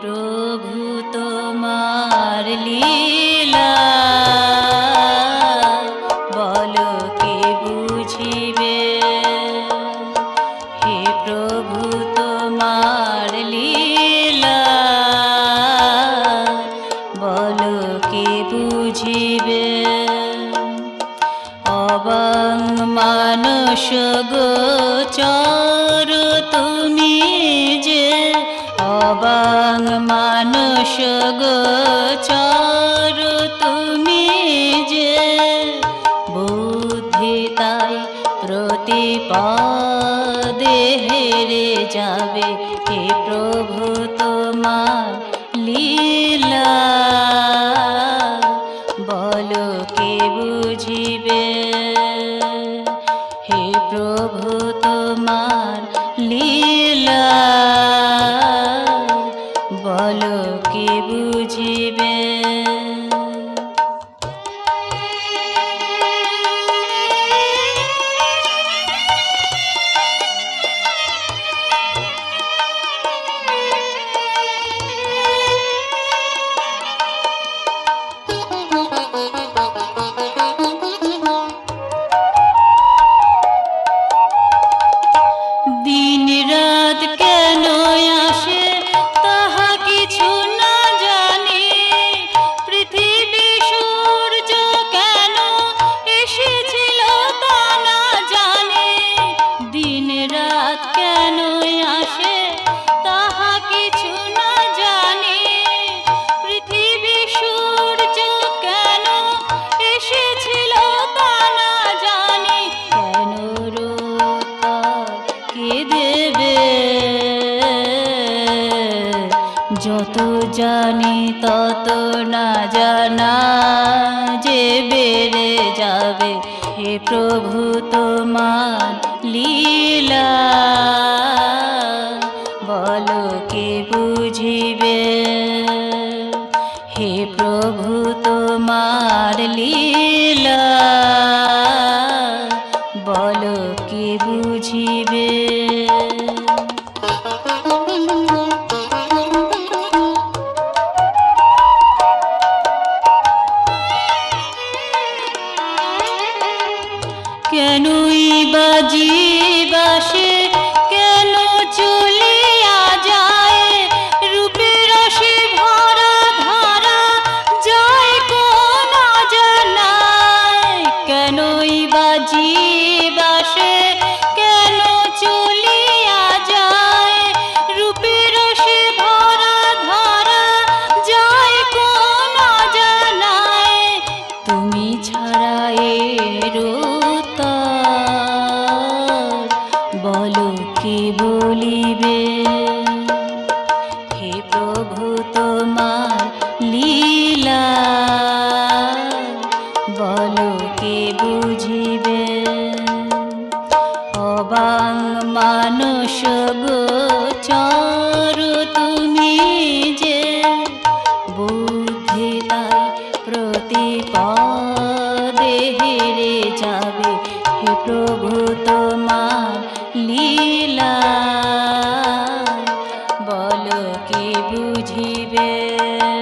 প্রভু তোমার লীলা। বলো কে বুঝিবে? হে প্রভু তোমার লীলা। বলো কে বুঝিবে? অবাং মানুষ গোচর মানস গোচর তুমি যে বুদ্ধি তাই প্রতিপদে হেরে যাবে হে প্রভু তোমার বলো কে বুঝিবে দিন জানি তত না জানা যে বেড়ে যাবে। হে প্রভু তোমার লীলা, বলো কে বুঝিবে? হে প্রভু তোমার লীলা কেনই বাজি বাসে বলিবে, হে প্রভু তোমার লীলা, বলো কে বুঝিবে? অবাং মানস গোচর তুমি যে বুদ্ধি তাই প্রতিপদে হেরে যাবে। Deus.